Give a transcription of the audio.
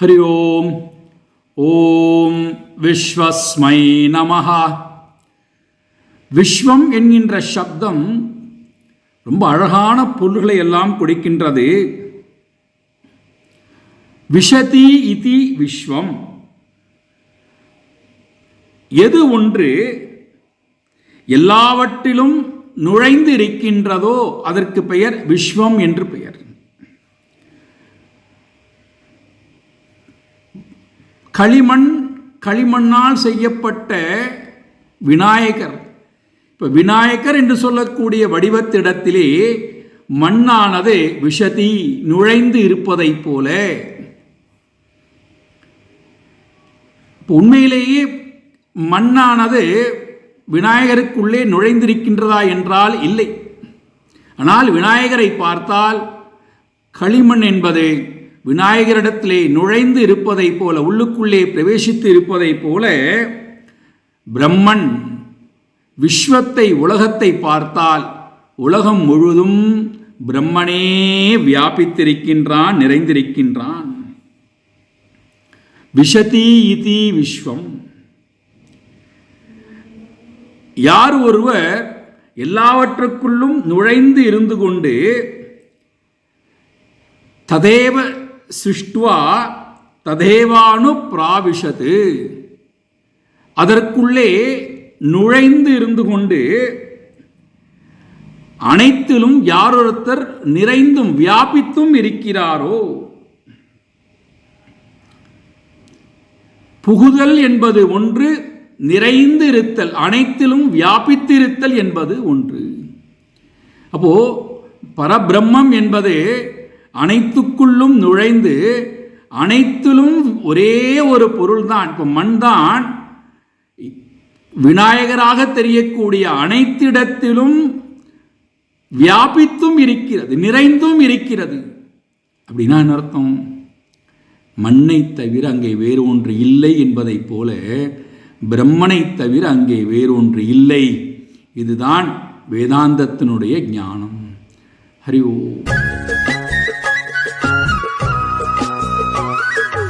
हरि ஓம் ஓம் விஸ்வஸ்மை நமஹா விஸ்வம் என்கின்ற சப்தம் ரொம்ப அழகான பொருள்களை எல்லாம் கொடுக்கின்றது. விஷதி இதி விஸ்வம். எது ஒன்று? எல்லாவற்றிலும் நுழைந்து இருக்கின்றதோ அதற்கு பெயர் விஸ்வம் என்று பெயர். களிமண் களிமண்ணால் செய்யப்பட்ட விநாயகர். இப்போ விநாயகர் என்று சொல்லக்கூடிய வடிவத்திடத்திலே மண்ணானது விஷதி நுழைந்து இருப்பதைப் போல. உண்மையிலேயே மண்ணானது விநாயகருக்குள்ளே நுழைந்திருக்கின்றதா என்றால் இல்லை. ஆனால் விநாயகரை பார்த்தால் களிமண் என்பது விநாயகரிடத்திலே நுழைந்து இருப்பதைப் போல உள்ளுக்குள்ளே பிரவேசித்து இருப்பதைப் போல பிரம்மன் விஸ்வத்தை உலகத்தை பார்த்தால் உலகம் முழுதும் பிரம்மனே வியாபித்திருக்கின்றான் நிறைந்திருக்கின்றான். விஷதி இதி விஸ்வம். யார் ஒருவர் எல்லாவற்றுக்குள்ளும் நுழைந்து இருந்து கொண்டு ததேவ சிஷ்டுவா ததேவானு பிராவிஷது அதற்குள்ளே நுழைந்து இருந்து கொண்டு அனைத்திலும் யாரொருத்தர் நிறைந்தும் வியாபித்தும் இருக்கிறாரோ? புகுதல் என்பது ஒன்று நிறைந்து இருத்தல் அனைத்திலும் வியாபித்திருத்தல் என்பது ஒன்று. அப்போ பரபிரம்மம் என்பது அனைத்துக்குள்ளும் நுழைந்து அனைத்திலும் ஒரே ஒரு பொருள்தான். இப்போ மண் தான் விநாயகராக தெரியக்கூடிய அனைத்திடத்திலும் வியாபித்தும் இருக்கிறது நிறைந்தும் இருக்கிறது. அப்படின்னா என்ன அர்த்தம்? மண்ணை தவிர அங்கே வேறு ஒன்று இல்லை என்பதைப் போல பிரம்மனை தவிர அங்கே வேறொன்று இல்லை. இதுதான் வேதாந்தத்தினுடைய ஞானம். ஹரி ஓம்.